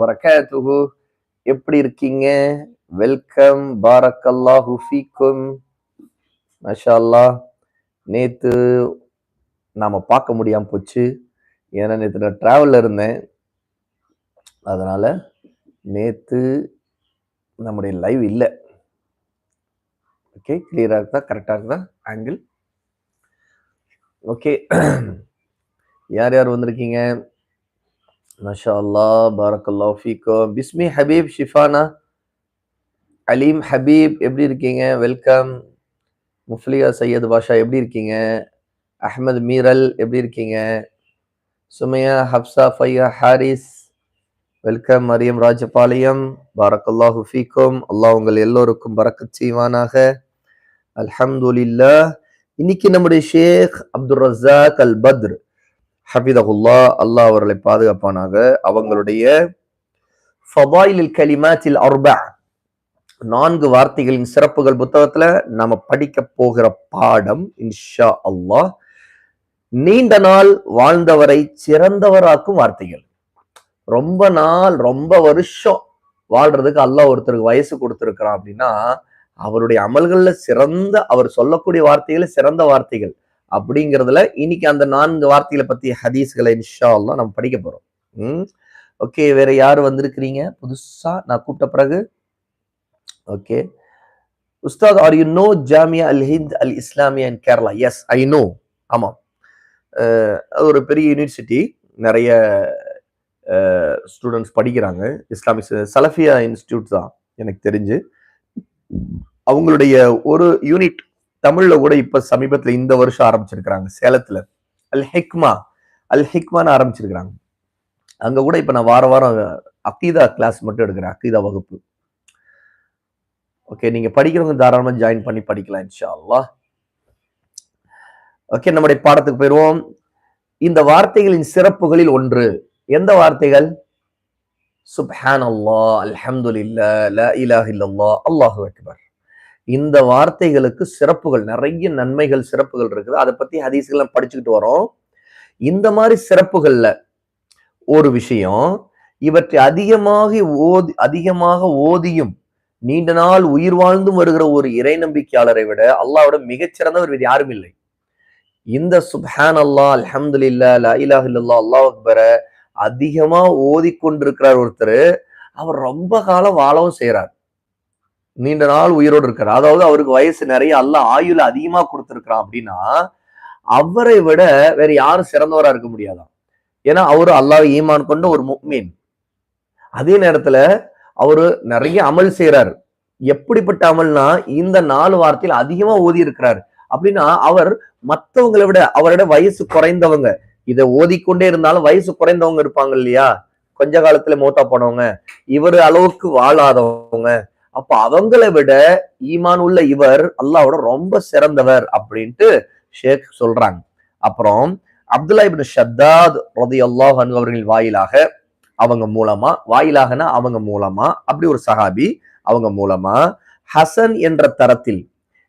வரகாத்துஹு. எப்படி இருக்கீங்க? வெல்கம் பாரக்கல்லாஹு ஃபீக்கும். மஷா அல்லாஹ் நேற்று நாம் பார்க்க முடியாம போச்சு. ஏன்னா நேற்று நான் ட்ராவலில் இருந்தேன். அதனால் நேற்று நம்முடைய லைவ் இல்லை. ஓகே கிளியராக இருக்குதா? கரெக்டாக இருக்குதா? ஆங்கிள் ஓகே யார் யார் வந்திருக்கீங்க? மஷா அல்லாஹ் பாரக்கல்லா ஃபீக்கும் பிஸ்மி ஹபீப் ஷிஃபானா அலீம் ஹபீப் எப்படி இருக்கீங்க வெல்கம் முஃப்லியா சையத் பாஷா எப்படி இருக்கீங்க அஹ்மத் மீரல் எப்படி இருக்கீங்க சுமையா ஹப்சா ஃபையா ஹாரிஸ் வெல்கம் மரியம் ராஜபாளையம் பாரக்கல்லாஹு ஃபீக்கும் அல்லாஹ் உங்கள் எல்லோருக்கும் பரக்கத் செய்வானாக. அல்ஹம்துலில்லாஹ் இன்னைக்கு நம்முடைய ஷேக் அப்துல் ரஸாக் அல் பத்ர் ஹபிதகுல்லா அல்லாஹ் அவர்களை பாதுகாப்பானாக. அவங்களுடைய ஃபபாயிலில் கலிமாத்தில் அர்பா. நான்கு வார்த்தைகளின் சிறப்புகள் புத்தகத்துல நாம படிக்க போகிற பாடம் இன்ஷா அல்லாஹ். நீண்ட நாள் வாழ்ந்தவரை சிறந்தவராக்கும் வார்த்தைகள். ரொம்ப நாள் ரொம்ப வருஷம் வாழ்றதுக்கு அல்லாஹ் ஒருத்தருக்கு வயசு கொடுத்துருக்கிறான் அப்படின்னா அவருடைய அமல்கள்ல சிறந்த அவர் சொல்லக்கூடிய வார்த்தைகள் சிறந்த வார்த்தைகள். அப்படிங்கிறதுல இன்னைக்கு அந்த நான்கு வார்த்தைகளை பத்தி ஹதீஸ்களை இன்ஷா அல்லாஹ் நம்ம படிக்க போறோம். ம்? ஓகே வேற யார் வந்திருக்கிறீங்க? புதுசா நான் கூப்பிட்ட பிறகு. Okay. Ustad are you know Jamia Al Hind Al Islamia in Kerala yes I know ஆமாம். அது ஒரு பெரிய யூனிவர்சிட்டி நிறைய ஸ்டூடெண்ட்ஸ் படிக்கிறாங்க. இஸ்லாமிக் சலஃபியா இன்ஸ்டியூட் தான் எனக்கு தெரிஞ்சு. அவங்களுடைய ஒரு யூனிட் தமிழ்ல கூட இப்ப சமீபத்துல இந்த வருஷம் ஆரம்பிச்சிருக்கிறாங்க. சேலத்துல. அல் ஹிக்மா. அல் ஹிக்மான்னு ஆரம்பிச்சிருக்கிறாங்க. அங்க கூட இப்ப நான் வார வாரம் அக்கீதா கிளாஸ் மட்டும் எடுக்கிறேன். அக்கீதா வகுப்பு. ஓகே நீங்க படிக்கிறவங்க தாராளமா ஜாயின் பண்ணி படிக்கலாம் இன்ஷா அல்லா ஓகே நம்முடைய பாடத்துக்கு போயிடுவோம். இந்த வார்த்தைகளின் சிறப்புகளில் ஒன்று. எந்த வார்த்தைகள்? சுப்ஹான் அல்லா அல்ஹம்துல்லா லா இலாஹ அல்லாஹு அக்பர். இந்த வார்த்தைகளுக்கு சிறப்புகள் நிறைய நன்மைகள் சிறப்புகள் இருக்குது. அதை பத்தி ஹதீஸ்கள் படிச்சுக்கிட்டு வரோம். இந்த மாதிரி சிறப்புகள்ல ஒரு விஷயம் இவற்றை அதிகமாக ஓதி அதிகமாக ஓதியும் நீண்ட நாள் உயிர் வாழ்ந்தும் வருகிற ஒரு இறை நம்பிக்கையாளரை விட அல்லாவோட மிகச்சிறந்தவர் வேறு யாரும் இல்லை. இந்த சுப்ஹான் அல்லா அல்ஹம்துலில்லா லா இலாஹ இல்லல்லா அல்லாஹ் அக்பர அதிகமா ஓதிக்கொண்டிருக்கிறார் ஒருத்தர். அவர் ரொம்ப காலம் வாழவும் செய்யறார் நீண்ட நாள் உயிரோடு இருக்கிறார் அதாவது அவருக்கு வயசு நிறைய அல்ல ஆயுள் அதிகமா கொடுத்துருக்கிறான் அப்படின்னா அவரை விட வேற யாரும் சிறந்தவரா இருக்க முடியாதான். ஏன்னா அவரு அல்லாஹ் ஈமான் கொண்ட ஒரு முக்மீன். அதே நேரத்துல அவரு நிறைய அமல் செய்யறாரு எப்படிப்பட்ட அமல்னா இந்த நாலு வார்த்தையில் அதிகமா ஓதி இருக்கிறாரு. அப்படின்னா அவர் மத்தவங்களை விட அவரோட வயசு குறைந்தவங்க. இதை ஓதிக்கொண்டே இருந்தாலும் வயசு குறைந்தவங்க இருப்பாங்க இல்லையா? கொஞ்ச காலத்துல மூத்தா போனவங்க. இவர் அளவுக்கு வாழாதவங்க. அப்ப அவங்களை விட ஈமான் உள்ள இவர் அல்லாவோட ரொம்ப சிறந்தவர் அப்படின்ட்டு ஷேக் சொல்றாங்க. அப்புறம் அப்துல்லா இபின் ஷத்தாத் ரதி அல்லாஹ் அவர்களின் வாயிலாக அவங்க மூலமா வாயிலாகனா அவங்க மூலமா அப்படி ஒரு சஹாபி அவங்க மூலமா ஹசன் என்ற தரத்தில்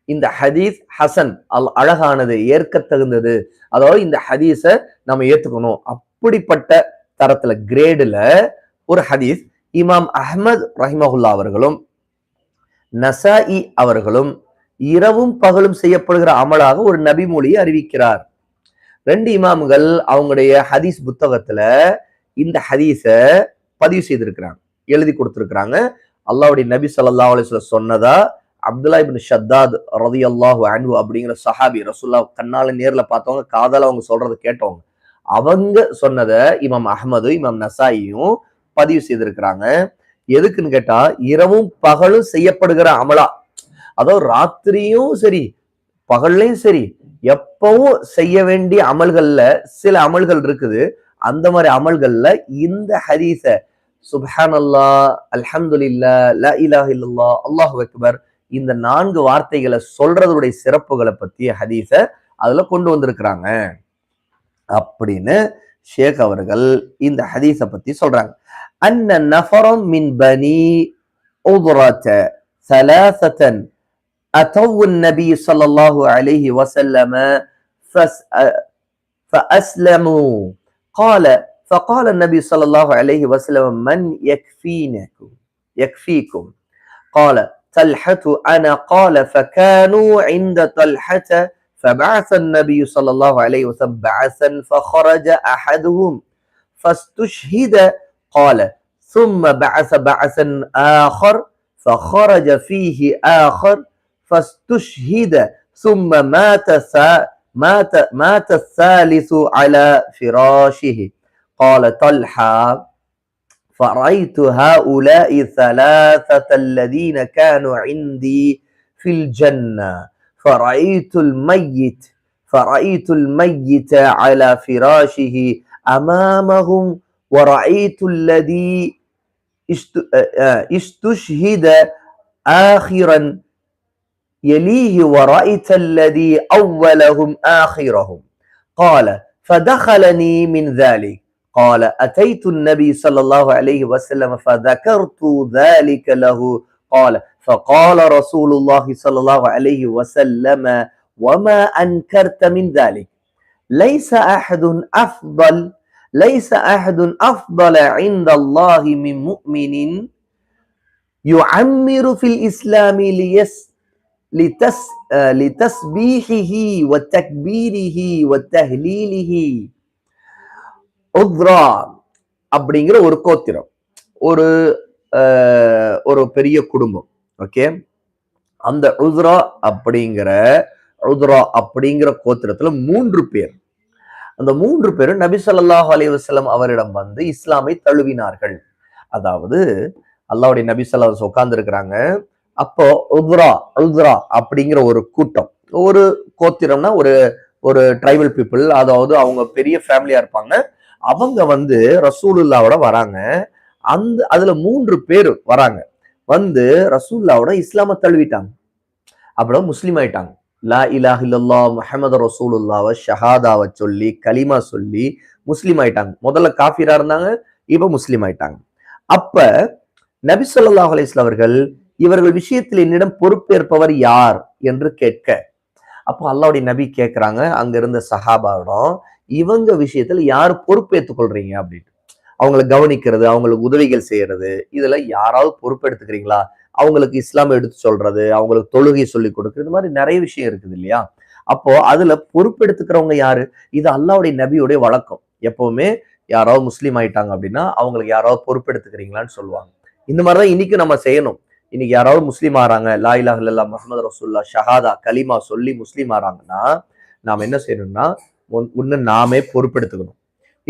இந்த ஹதீஸ் ஹசன் அல் அழகானது ஏற்க தகுந்தது அதாவது இந்த ஹதீஸை நம்ம ஏத்துக்கணும். அப்படிப்பட்ட தரத்துல கிரேடுல ஒரு ஹதீஸ் இமாம் அஹ்மத் ரஹிமஹுல்லா அவர்களும் நசாஇ அவர்களும் இரவும் பகலும் செய்யப்படுகிற அமலாக ஒரு நபி மொழியை அறிவிக்கிறார். ரெண்டு இமாம்கள் அவங்களுடைய ஹதீஸ் புத்தகத்துல இந்த ஹதீஸ பதிவு செய்திருக்கிறாங்க எழுதி கொடுத்திருக்கிறாங்க. அல்லாவுடைய நபி சல்லா அலிஸ்ல சொன்னதா அப்துல்லா இபின் ஷத்தாத் ரதி அல்லாஹு அன்பு அப்படிங்கிற சஹாபி ரசுல்லா கண்ணால நேர்ல பார்த்தவங்க காதால அவங்க சொல்றதை கேட்டவங்க அவங்க சொன்னதை இமாம் அஹமது இமாம் நசாயியும் பதிவு செய்திருக்கிறாங்க. எதுக்குன்னு கேட்டா இரவும் பகலும் செய்யப்படுகிற அமலா. அதாவது ராத்திரியும் சரி பகல்லையும் சரி எப்பவும் செய்ய வேண்டிய அமல்கள்ல சில அமல்கள் இருக்குது. அந்த மாதிரி அமல்கள்ல இந்த ஹதீஸ சுபஹான் அல்லா அல்ஹம்துல்லா ல இலாஹ இல்லல்லா அல்லாஹு அக்பர் இந்த நான்கு வார்த்தைகளை சொல்றதுடைய சிறப்புகளை பத்திய ஹதீஸ அதுல கொண்டு வந்திருக்கிறாங்க. அப்படின்னு ஷேக் அவர்கள் இந்த ஹதீஸை பத்தி சொல்றாங்க. أن نفرا من بني أضرة ثلاثة. أتوا النبي صلى الله عليه وسلم فأسلموا. قال فقال النبي صلى الله عليه وسلم من يكفينكم يكفيكم؟ قال طلحة أنا. قال فكانوا عند طلحة فبعث النبي صلى الله عليه وسلم بعثا فخرج أحدهم فاستشهد قال ثم بعث بعثا آخر فخرج فيه آخر فاستشهد ثم مات ثا- مات مات الثالث على فراشه. قال طلحة فرأيت هؤلاء ثلاثة الذين كانوا عندي في الجنة. فرأيت الميت فرأيت الميت على فراشه أمامهم ورأيت الذي است- آه، استشهد آخرا. يليه ورأيت الذي أولهم آخرهم. قال فدخلني من ذلك. قال أتيت النبي صلى الله عليه وسلم فذكرت ذلك له. قال فقال رسول الله صلى الله عليه وسلم وما أنكرت من ذلك. ليس أحد أفضل ليس أحد أفضل عند الله من مؤمن يعمر في الإسلام ليس لتس آه، لتسبيحه وتكبيره وتهليله உத்ரா அப்படிங்கிற ஒரு கோத்திரம் ஒரு அஹ், ஒரு பெரிய குடும்பம் ஓகே அந்த உத்ரா அப்படிங்கிற உத்ரா அப்படிங்கிற கோத்திரத்துல மூன்று பேர் அந்த மூன்று பேரும் நபி சொல்லாஹ் அலைஹி அவரிடம் வந்து இஸ்லாமை தழுவினார்கள். அதாவது அல்லாவுடைய நபி சொல்லா உட்கார்ந்து இருக்கிறாங்க அப்போ உத்ரா உத்ரா அப்படிங்கிற ஒரு கூட்டம் ஒரு கோத்திரம்னா ஒரு ஒரு ட்ரைபல் பீப்புள் அதாவது அவங்க பெரிய ஃபேமிலியா இருப்பாங்க. அவங்க வந்து ரசூலுல்லாவோட வராங்க. அந்த அதுல மூன்று பேர் வராங்க. வந்து ரசூல்லாவோட இஸ்லாம தழுவிட்டாங்க. அப்புறம் முஸ்லீம் ஆயிட்டாங்க. லா இலாஹில்லா முஹமது ரசூலுல்லாவை ஷஹாதாவை சொல்லி கலிமா சொல்லி முஸ்லீம் ஆயிட்டாங்க. முதல்ல காஃபிரா இருந்தாங்க இப்ப முஸ்லீம் ஆயிட்டாங்க. அப்ப நபி சொல்லாஹ் அலிஸ்ல அவர்கள் இவர்கள் விஷயத்தில் என்னிடம் பொறுப்பேற்பவர் யார் என்று கேட்க. அப்போ அல்லாவுடைய நபி கேட்கிறாங்க அங்க இருந்த சஹாபாவிடம் இவங்க விஷயத்துல யார் பொறுப்பேற்றுக் கொள்றீங்க அப்படின்னு அவங்களை கவனிக்கிறது அவங்களுக்கு உதவிகள் செய்யறது இதுல யாராவது பொறுப்பெடுத்துக்கிறீங்களா? அவங்களுக்கு இஸ்லாம் எடுத்து சொல்றது அவங்களுக்கு தொழுகை சொல்லி கொடுக்குறது இந்த மாதிரி நிறைய விஷயம் இருக்குது இல்லையா? அப்போ அதுல பொறுப்பெடுத்துக்கிறவங்க யாரு? இது அல்லாவுடைய நபியுடைய வழக்கம். எப்பவுமே யாராவது முஸ்லீம் ஆயிட்டாங்க அப்படின்னா அவங்களுக்கு யாராவது பொறுப்பெடுத்துக்கிறீங்களான்னு சொல்லுவாங்க. இந்த மாதிரிதான் இன்னைக்கு நம்ம செய்யணும். இன்னைக்கு யாராவது முஸ்லீம் ஆறாங்க லா இலாஹ இல்லல்லா முஹம்மது ரசூல்லா ஷஹாதா கலிமா சொல்லி முஸ்லீம் ஆறாங்கன்னா நாம் என்ன செய்யணும்னா ஒன்னு நாமே பொறுப்பெடுத்துக்கணும்.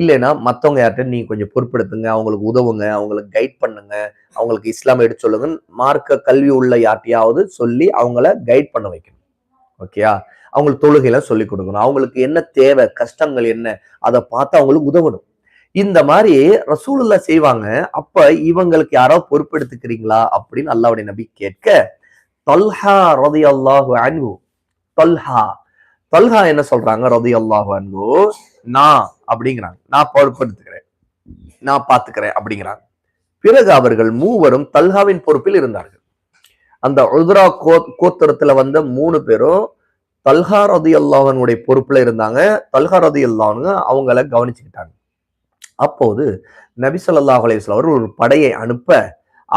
இல்லைன்னா மற்றவங்க யார்கிட்ட நீங்கள் கொஞ்சம் பொறுப்பெடுத்துங்க அவங்களுக்கு உதவுங்க அவங்களுக்கு கைட் பண்ணுங்க அவங்களுக்கு இஸ்லாம் எடுத்து சொல்லுங்க மார்க்க கல்வி உள்ள யார்ட்டையாவது சொல்லி அவங்கள கைட் பண்ண வைக்கணும். ஓகேயா அவங்களுக்கு தொழுகையெல்லாம் சொல்லி கொடுக்கணும். அவங்களுக்கு என்ன தேவை கஷ்டங்கள் என்ன அதை பார்த்து அவங்களுக்கு உதவணும். இந்த மாதிரி ரசூலுல்லா செய்வாங்க. அப்ப இவங்களுக்கு யாராவது பொறுப்பெடுத்துக்கிறீங்களா அப்படின்னு அல்லாவுடைய நபி கேட்க தொல்ஹா ரதி அல்லாஹு அன்பு தொல்ஹா. தொல்ஹா என்ன சொல்றாங்க? ரதி அல்லாஹு அன்பு நான் அப்படிங்கிறாங்க. நான் பொறுப்படுத்துக்கிறேன். நான் பார்த்துக்கிறேன் அப்படிங்கிறாங்க. பிறகு அவர்கள் மூவரும் தல்ஹாவின் பொறுப்பில் இருந்தார்கள். அந்த உதுரா கோ கோத்திரத்துல வந்த மூணு பேரும் தல்ஹா ரதி அல்லாஹனுடைய பொறுப்புல இருந்தாங்க. தல்ஹா ரதி அல்லாஹனுங்க அவங்கள கவனிச்சுக்கிட்டாங்க. அப்போது நபிசல்லாஹ் ஸல்லல்லாஹு அவர் ஒரு படையை அனுப்ப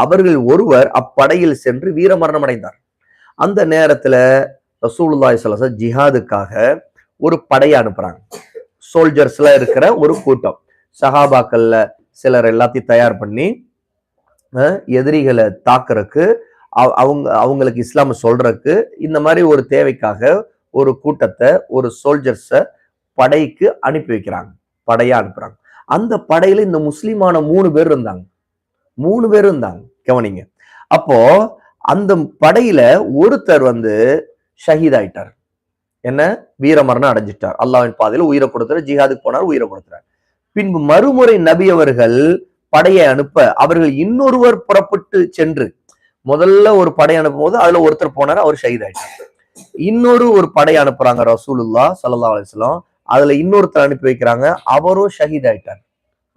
அவர்கள் ஒருவர் அப்படையில் சென்று வீரமரணம் அடைந்தார். அந்த நேரத்துல ரசூலுல்லாய் ஸல்லல்லாஹு ஜிஹாதுக்காக ஒரு படையை அனுப்புறாங்க. சோல்ஜர்ஸ்ல இருக்கிற ஒரு கூட்டம். சஹாபாக்கள்ல சிலர் எல்லாத்தையும் தயார் பண்ணி எதிரிகளை தாக்குறதுக்கு அவங்க அவங்களுக்கு இஸ்லாம சொல்றதுக்கு இந்த மாதிரி ஒரு தேவைக்காக ஒரு கூட்டத்தை ஒரு சோல்ஜர்ஸ படைக்கு அனுப்பி வைக்கிறாங்க. படையா அனுப்புறாங்க. அந்த படையில இந்த முஸ்லிமான மூணு பேர் இருந்தாங்க. மூணு பேர் இருந்தாங்க. கவனிங்க. அப்போ அந்த படையில ஒருத்தர் வந்து ஷஹீத் ஆயிட்டார் என்ன? வீரமரணம் அடைஞ்சிட்டார். அல்லாவின் பாதையில உயிரை கொடுத்தார் ஜிஹாதுக்கு போனார் உயிரை கொடுத்தார் பின்பு மறுமுறை நபி அவர்கள் படையை அனுப்ப அவர்கள் இன்னொருவர் புறப்பட்டு சென்று முதல்ல ஒரு படை அனுப்பும் போது அதுல ஒருத்தர் போனார் அவர் ஷஹீத் ஆயிட்டார். இன்னொரு ஒரு படை அனுப்புறாங்க ரசூலுல்லா சல்லா அலிஸ்லாம் அதுல இன்னொருத்தர் அனுப்பி வைக்கிறாங்க அவரும் ஷஹீத் ஆயிட்டார்.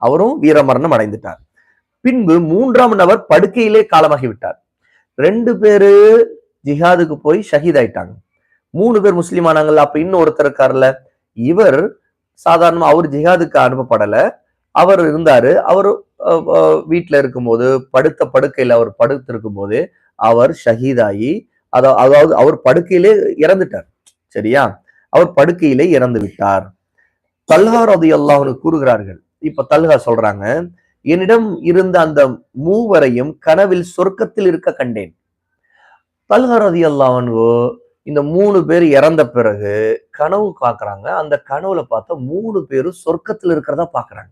அவரும் வீரமரணம் அடைந்துட்டார். பின்பு மூன்றாம் நபர் படுக்கையிலே காலமாகி விட்டார் ரெண்டு பேரு ஜிஹாதுக்கு போய் ஷஹீத் ஆயிட்டாங்க. மூணு பேர் முஸ்லீம் ஆனாங்கல்ல அப்ப இன்னும் ஒருத்தர் இவர் சாதாரணமா அவர் ஜிஹாதுக்கு அனுப்பப்படல. அவர் இருந்தாரு. அவர் வீட்டுல இருக்கும்போது படுத்த படுக்கையில அவர் படுத்து இருக்கும்போது அவர் ஷஹீதாகி அதாவது அவர் படுக்கையிலே இறந்துட்டார். சரியா? அவர் படுக்கையிலே இறந்து விட்டார். தல்ஹா ரதி அல்லாஹ்னு கூறுகிறார்கள். இப்ப தல்ஹா சொல்றாங்க என்னிடம் இருந்த அந்த மூவரையும் கனவில் சொர்க்கத்தில் இருக்க கண்டேன். தல்ஹா ரதி அல்லாஹ்னு இந்த மூணு பேர் இறந்த பிறகு கனவு பார்க்குறாங்க. அந்த கனவுல பார்த்தா மூணு பேரும் சொர்க்கத்தில் இருக்கிறதா பார்க்குறாங்க.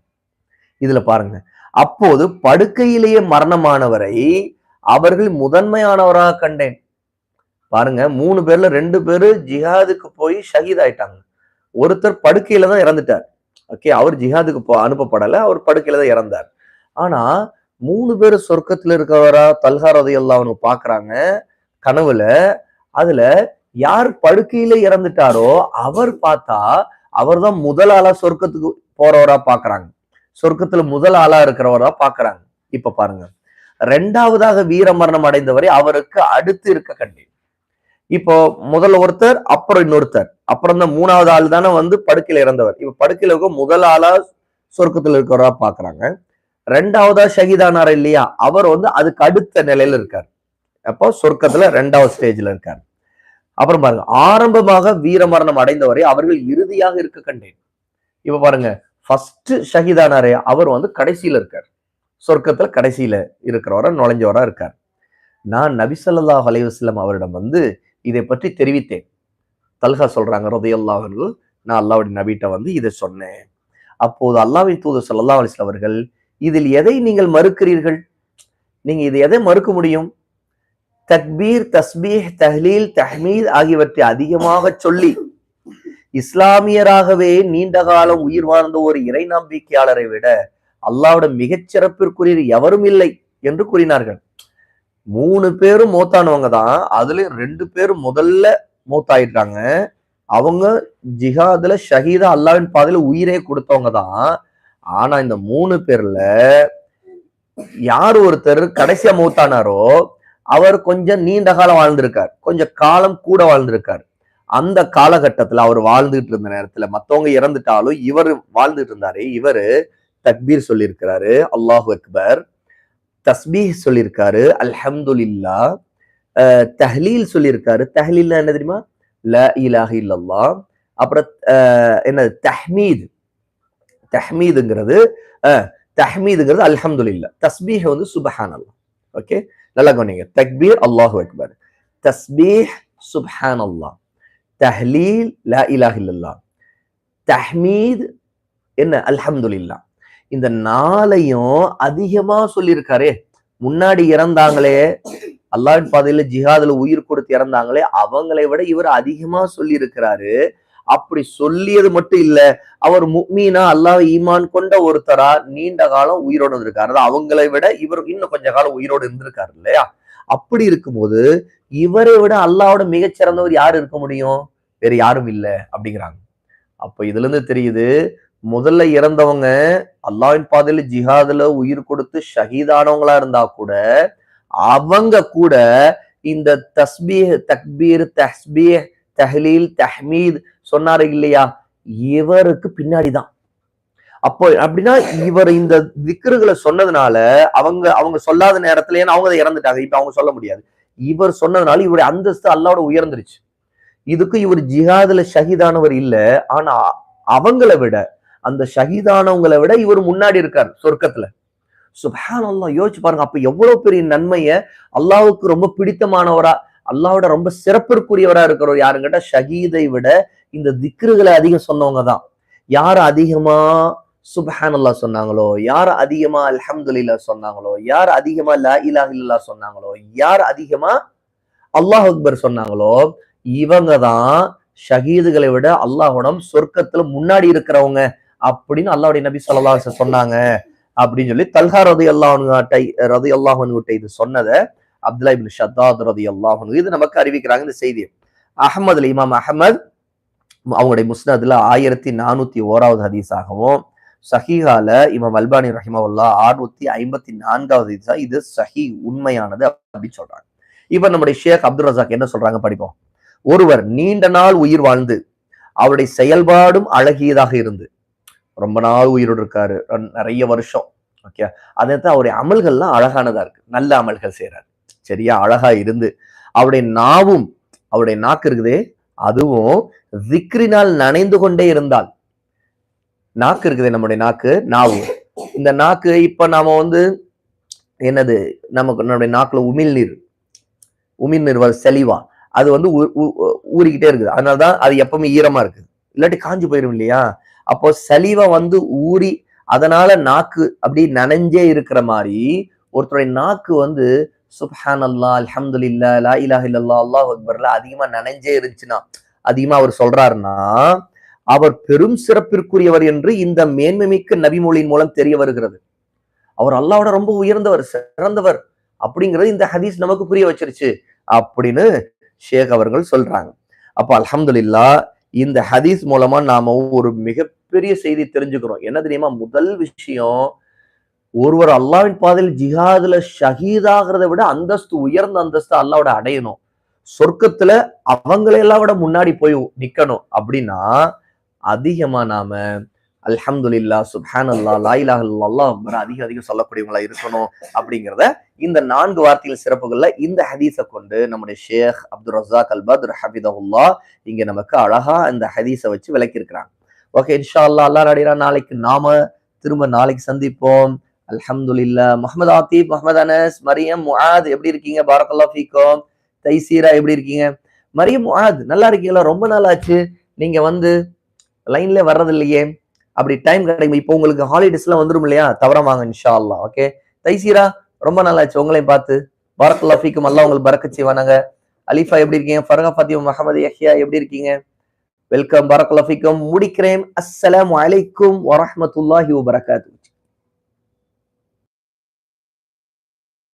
இதுல பாருங்க. அப்போது படுக்கையிலேயே மரணமானவரை அவர்கள் முதன்மையானவராக கண்டேன். பாருங்க மூணு பேர்ல ரெண்டு பேரு ஜிஹாதுக்கு போய் ஷஹீத் ஆயிட்டாங்க. ஒருத்தர் படுக்கையில தான் இறந்துட்டார். ஓகே அவர் ஜிஹாதுக்கு போ அனுப்பப்படலை அவர் படுக்கையில தான் இறந்தார். ஆனா மூணு பேர் சொர்க்கத்துல இருக்கிறவரா தல்ஹா ரதையெல்லாம் அவனுக்கு பாக்குறாங்க கனவுல. அதுல யார் படுக்கையில இறந்துட்டாரோ அவர் பார்த்தா அவர் தான் முதல் ஆளா சொர்க்கத்துக்கு போறவரா பாக்குறாங்க. சொர்க்கத்துல முதல் ஆளா இருக்கிறவரா பாக்குறாங்க. இப்ப பாருங்க. ரெண்டாவதாக வீர மரணம் அடைந்தவரை அவருக்கு அடுத்து இருக்க கண்டி. இப்போ முதல்ல ஒருத்தர் அப்புறம் இன்னொருத்தர். அப்புறம் தான் மூணாவது ஆள் தானே வந்து படுக்கையில இறந்தவர். இப்ப படுக்கையில இருக்க முதல் ஆளா சொர்க்கத்துல இருக்கிறவரா பாக்குறாங்க. ரெண்டாவதா ஷஹீதானார் இல்லையா? அவர் வந்து அதுக்கு அடுத்த நிலையில இருக்கார். அப்போ சொர்க்கத்துல ரெண்டாவது ஸ்டேஜ்ல இருக்கார். அப்புறம் பாருங்க ஆரம்பமாக வீரமரணம் அடைந்தவரை அவர்கள் இறுதியாக இருக்க கண்டேன். இப்ப பாருங்க ஃபர்ஸ்ட் ஷஹீதானாரே அவர் வந்து கடைசியில இருக்கார். சொர்க்கத்துல கடைசியில இருக்கிறவரா நுழைஞ்சவரா இருக்கார். நான் நபிசல்லா ஸல்லல்லாஹு அவரிடம் வந்து இதை பற்றி தெரிவித்தேன். தல்கா சொல்றாங்க ரதையல்லாஹு நான் அல்லாவுடைய நபிட்ட வந்து இதை சொன்னேன். அப்போது அல்லாவின் தூதர் ஸல்லல்லாஹு அலைஹி அவர்கள் இதில் எதை நீங்கள் மறுக்கிறீர்கள்? நீங்க இதை எதை மறுக்க முடியும்? தக்பீர் தஸ்பீஹ் தஹ்லீல் தஹ்மீத் ஆகியவற்றை அதிகமாக சொல்லி இஸ்லாமியராகவே நீண்ட காலம் உயிர் வாழ்ந்த ஒரு இறை நம்பிக்கையாளரை விட அல்லாவோட மிகச்சிறப்பிற்குரிய எவரும் இல்லை என்று கூறினார்கள். மூணு பேரும் மூத்தானவங்க தான். அதுல ரெண்டு பேரும் முதல்ல மூத்தாயிட்டாங்க. அவங்க ஜிஹாதுல ஷஹீதா அல்லாவின் பாதையில உயிரே கொடுத்தவங்க தான். ஆனா இந்த மூணு பேர்ல யார் ஒருத்தர் கடைசியா மூத்தானாரோ அவர் கொஞ்சம் நீண்ட காலம் வாழ்ந்திருக்கார். கொஞ்சம் காலம் கூட வாழ்ந்திருக்கார். அந்த காலகட்டத்துல அவர் வாழ்ந்துட்டு இருந்த நேரத்துல மத்தவங்க இறந்துட்டாலும் இவர் வாழ்ந்துட்டு இருந்தாரு இவரு தக்பீர் சொல்லியிருக்கிறாரு அல்லாஹு அக்பர். தஸ்பீஹ் சொல்லியிருக்காரு அல்ஹம்துலில்லா. அஹ் தஹ்லீல் சொல்லியிருக்காரு. தஹ்லீல்னா என்ன தெரியுமா? ல இலாஹ இல்லல்லா அப்புறம் என்ன தஹ்மீத். தஹ்மீதுங்கிறது தஹ்மீதுங்கிறது அல்ஹம்துலில்லா. தஸ்பீஹ் வந்து சுபஹான் அல்லா ஓகே நல்லா கவனிங்க. தக்பீர் அல்லாஹு அக்பர். தஸ்பீஹ் சுப்ஹான் அல்லா தஹ்லீல் லா இலாஹ் இல்லல்லா தஹ்மீத் என்ன? அல்ஹம்துலில்லா இந்த நாளையும் அதிகமா சொல்லியிருக்காரே. முன்னாடி இறந்தாங்களே அல்லாவின் பாதையில ஜிஹாதுல உயிர் கொடுத்து இறந்தாங்களே அவங்களை விட இவர் அதிகமா சொல்லி இருக்கிறாரு அப்படி சொல்லியது மட்டும் இல்ல அவர் முக்மீனா அல்லாஹ் ஈமான் கொண்ட ஒருத்தரா நீண்ட காலம் உயிரோடு இருந்திருக்காரு. அதான் அவங்களை விட இவர் இன்னும் கொஞ்ச காலம் உயிரோடு இருந்திருக்காரு இல்லையா? அப்படி இருக்கும்போது இவரை விட அல்லாவோட மிகச்சிறந்தவர் யார் இருக்க முடியும்? வேற யாரும் இல்லை அப்படிங்கிறாங்க. அப்ப இதுல இருந்து தெரியுது முதல்ல இறந்தவங்க அல்லாவின் பாதையில ஜிஹாதுல உயிர் கொடுத்து ஷஹீதானவங்களா இருந்தா கூட அவங்க கூட இந்த தஸ்பீஹ் தக்பீர் தஸ்பீஹ் தஹ்லீல் தஹ்மீத் சொன்னாரு இல்லையா? இவருக்கு பின்னாடிதான். அப்போ அப்படின்னா இவர் இந்த திக்ருகளை சொன்னதுனால அவங்க அவங்க சொல்லாத நேரத்துல ஏன்னா அவங்க இறந்துட்டாங்க. இப்ப அவங்க சொல்ல முடியாது. இவர் சொன்னதுனால இவருடைய அந்தஸ்து அல்லாவோட உயர்ந்துருச்சு. இதுக்கு இவர் ஜிஹாதுல ஷஹீதானவர் இல்ல. ஆனா அவங்களை விட அந்த ஷஹீதானவங்களை விட இவர் முன்னாடி இருக்கார் சொர்க்கத்துல. சுபஹான் அல்லா யோசிச்சு பாருங்க. அப்ப எவ்வளவு பெரிய நன்மைய அல்லாவுக்கு ரொம்ப பிடித்தமானவரா அல்லாவோட ரொம்ப சிறப்பிற்குரியவரா இருக்கிறவர் யாருன்னு கேட்டா ஷஹீதை விட இந்த திக்ருகளை அதிகம் சொன்னவங்க தான் யார் அதிகமா சுபஹானல்லா அல்லாஹ் சொன்னாங்களோ யார் அதிகமா அல்ஹம்துலில்லா சொன்னாங்களோ யார் அதிகமா லா இலாஹ சொன்னாங்களோ யார் அதிகமா அல்லாஹ் அக்பர் சொன்னாங்களோ இவங்க தான் ஷஹீதுகளை விட அல்லாஹுடம் சொர்க்கத்துல முன்னாடி இருக்கிறவங்க அப்படின்னு அல்லாவுடைய நபி சொல்லா சொன்னாங்க அப்படின்னு சொல்லி தல்ஹா ரதி அல்லாஹன்கிட்ட ரதி அல்லாஹன்கிட்ட இது சொன்னதை அப்துல்லா இபின் ஷத்தாத் ரதி அல்லாஹன் இது நமக்கு அறிவிக்கிறாங்க இந்த செய்தி அஹமது இமாம் அஹமது அவங்களுடைய முஸ்னதுல ஆயிரத்தி நானூத்தி ஓராவது ஹதீஸாகவும் சஹீஹால இமாம் அல்பானி ரஹிமவுல்லா ஆறுநூத்தி ஐம்பத்தி நான்காவது ஹதீஸா இது சஹி உண்மையானது அப்படின்னு சொல்றாங்க. இப்ப நம்முடைய ஷேக் அப்துல் ரசாக் என்ன சொல்றாங்க படிப்போம். ஒருவர் நீண்ட நாள் உயிர் வாழ்ந்து அவருடைய செயல்பாடும் அழகியதாக இருந்து ரொம்ப நாள் உயிரோடு இருக்காரு நிறைய வருஷம் ஓகே அதை தான் அவருடைய அமல்கள்லாம் அழகானதா இருக்கு. நல்ல அமல்கள் செய்றாரு. சரியா அழகா இருந்து அவருடைய நாவும் அவருடைய நாக்கு இருக்குதே அதுவும் விக்ரினால் நனைந்து கொண்டே இருந்தால். நாக்கு இருக்குது நம்முடைய நாக்கு நாவு. இந்த நாக்கு இப்ப நாம வந்து என்னது? நமக்கு நம்முடைய நாக்குல உமிழ்நீர் உமிழ்நீர் வரும் செலிவா அது வந்து ஊ- ஊறிக்கிட்டே இருக்குது. அதனாலதான் அது எப்பவுமே ஈரமா இருக்கு இல்லாட்டி காஞ்சு போயிடும் இல்லையா? அப்போ சலிவா வந்து ஊறி அதனால நாக்கு அப்படி நனைஞ்சே இருக்கிற மாதிரி ஒருத்தருடைய நாக்கு வந்து சுப்ஹான் அல்லா அல்ஹம்துலில்லா லா இலா இல்லா அல்லாஹ் அக்பர்ல அதிகமா நனைஞ்சே இருந்துச்சுன்னா அதிகமா அவர் சொல்றாருன்னா அவர் பெரும் சிறப்பிற்குரியவர் என்று இந்த மேன்மைமிக்க நபிமொழியின் மூலம் தெரிய வருகிறது. அவர் அல்லாவோட ரொம்ப உயர்ந்தவர் சிறந்தவர் அப்படிங்கிறது இந்த ஹதீஸ் நமக்கு புரிய வச்சிருச்சு அப்படின்னு ஷேக் அவர்கள் சொல்றாங்க. அப்ப அல்ஹம்துலில்லா இந்த ஹதீஸ் மூலமா நாம ஒரு மிகப்பெரிய செய்தி தெரிஞ்சுக்கிறோம். என்ன தெரியுமா? முதல் விஷயம் ஒருவர் அல்லாவின் பாதையில் ஜிஹாதுல ஷஹீதாகிறத விட அந்தஸ்து உயர்ந்த அந்தஸ்து அல்லாவோட அடையணும். சொர்க்கத்துல அவங்களையெல்லாம் விட முன்னாடி போய் நிக்கணும். அப்படின்னா அதிகமா நாம அல்ஹம்துல்லா சுஹான் அல்லா லாயிலா அல்லாஹ் அதிகம் அதிக அதிகம் சொல்லக்கூடியவங்களா இருக்கணும் அப்படிங்கிறத இந்த நான்கு வார்த்தைகள் சிறப்புகள்ல இந்த ஹதீஸை கொண்டு நம்முடைய ஷேக் அப்துல் ரசாக் அல் பத்ர் ஹபிதவுல்லா இங்க நமக்கு அழகா இந்த ஹதீஸை வச்சு விளக்கியிருக்கிறாங்க. ஓகே இன்ஷா அல்லா அல்லா நாளைக்கு நாம திரும்ப நாளைக்கு சந்திப்போம். அல்ஹம்துல்லா முகமது ஆத்திப் முகமது அனஸ் மரியம் முஹாத் எப்படி இருக்கீங்க? பாரக்கல்லா ஃபீகோம் தைசீரா எப்படி இருக்கீங்க? மரியம் முஹாத் நல்லா இருக்கீங்களா? ரொம்ப நாள் ஆச்சு நீங்க வந்து லைன்ல வர்றது இல்லையே அப்படி டைம் கிடைக்கும். இப்போ உங்களுக்கு ஹாலிடேஸ்லாம் வந்துடும் இல்லையா? தவறாம வாங்க இன்ஷா அல்லா ஓகே தைசீரா ரொம்ப நாள் ஆச்சு உங்களையும் பார்த்து. பாரத்லா ஃபீக்கும். எல்லாம் உங்களுக்கு பறக்க செய்வானாங்க. அலிஃபா எப்படி இருக்கீங்க? ஃபர்ஹா ஃபாத்திமா முகமது யஹ்யா எப்படி இருக்கீங்க? வெல்கம் பாரத்லா ஃபீக்கும். முடிக்கிறேன். அஸ்ஸலாம் அலைக்கும் வரஹ்மத்துல்லாஹி வபரகாத்து